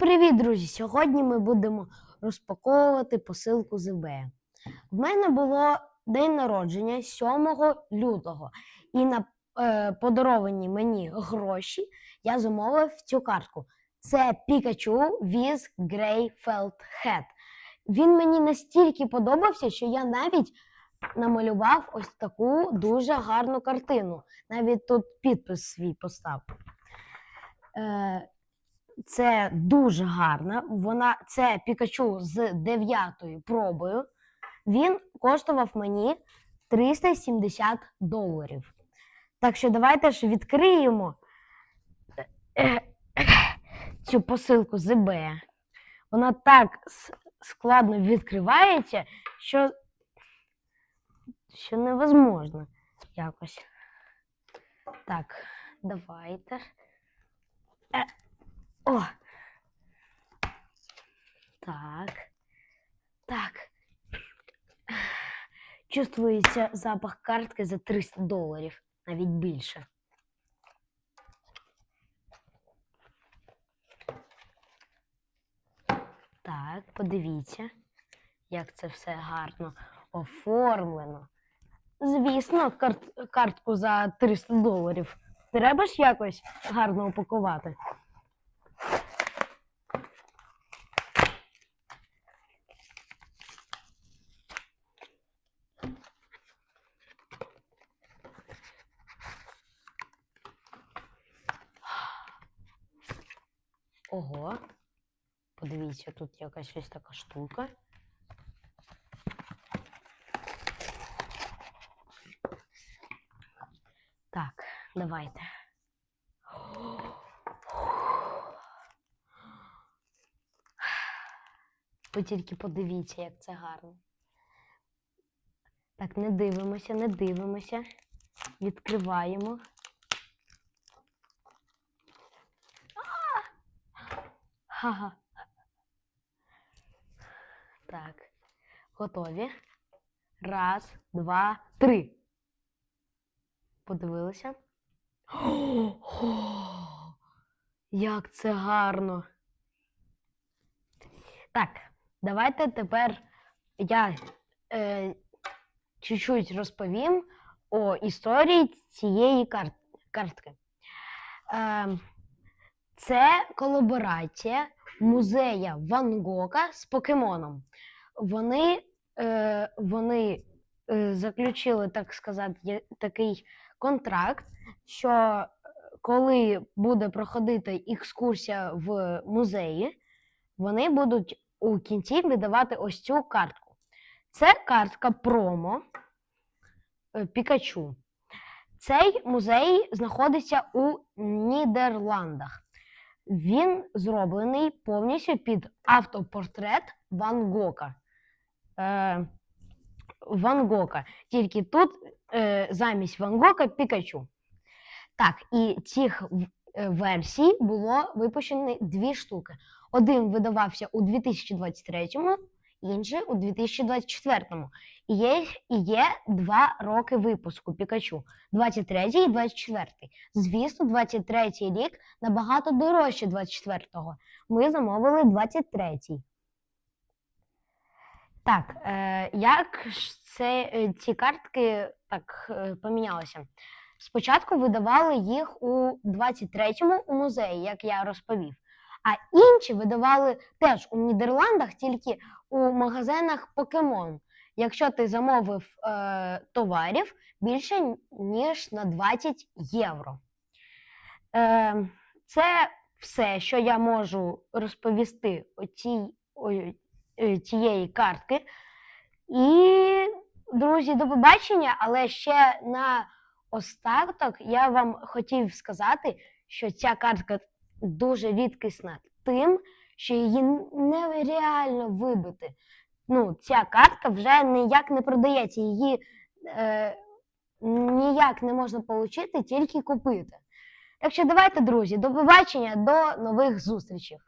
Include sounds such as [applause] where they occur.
привіт, друзі! Сьогодні ми будемо розпаковувати посилку з eBay. В мене було день народження 7 лютого, і на е, подаровані мені гроші я замовив цю картку. Це Pikachu with Grey Felt Hat. Він мені настільки подобався, що я навіть намалював ось таку дуже гарну картину. Навіть тут підпис свій поставив. Е, це дуже гарна. Вона це Пікачу з дев'ятою пробою. Він коштував мені 370 доларів. Так що давайте ж відкриємо е, цю посилку з eBay. Вона так складно відкривається, що, що невозможно якось. Так, давайте. О. Так. Так. Чувствується запах картки за 300 доларів, навіть більше. Так, подивіться, як це все гарно оформлено. Звісно, карт, картку за 300 доларів. Треба ж якось гарно упакувати. Ого. Подивіться, тут якась ось така штука. Так, давайте. Ви тільки подивіться, як це гарно. Так, не дивимося, не дивимося. Відкриваємо. Ха-ха. Так. Готові. Раз, два, три. Подивилися. О, [gasps] як це гарно. Так, давайте тепер я е, чуть-чуть розповім о історії цієї карт, картки. Е, це колаборація музея Ван Гога з покемоном. Вони, е, вони е, заключили, так сказати, такий контракт, що е, коли буде проходити екскурсія в музеї, вони будуть у кінці видавати ось цю картку. Це картка промо е, Пікачу. Цей музей знаходиться у Нідерландах. Він зроблений повністю під автопортрет Ван Гока. Е, Ван Гока. Тільки тут е, замість Ван Гока Пікачу. Так, і цих е, версій було випущено дві штуки. Один видавався у 2023, інший у 2024. І є, і є два роки випуску Пікачу 23 і 24. Звісно, 23 рік набагато дорожче 24-го. Ми замовили 23-й. Так, е, як ж це, е, ці картки так е, помінялися? Спочатку видавали їх у 23-му у музеї, як я розповів. А інші видавали теж у Нідерландах, тільки у магазинах Покемон. Якщо ти замовив е, товарів більше ніж на 20 євро. Е, це все, що я можу розповісти о цій, о, е, цієї картки. І, друзі, до побачення, але ще на остаток я вам хотів сказати, що ця картка дуже рідкісна тим, що її нереально вибити. Ну, ця картка вже ніяк не продається, її е, ніяк не можна отримати, тільки купити. Так що давайте, друзі, до побачення, до нових зустрічей.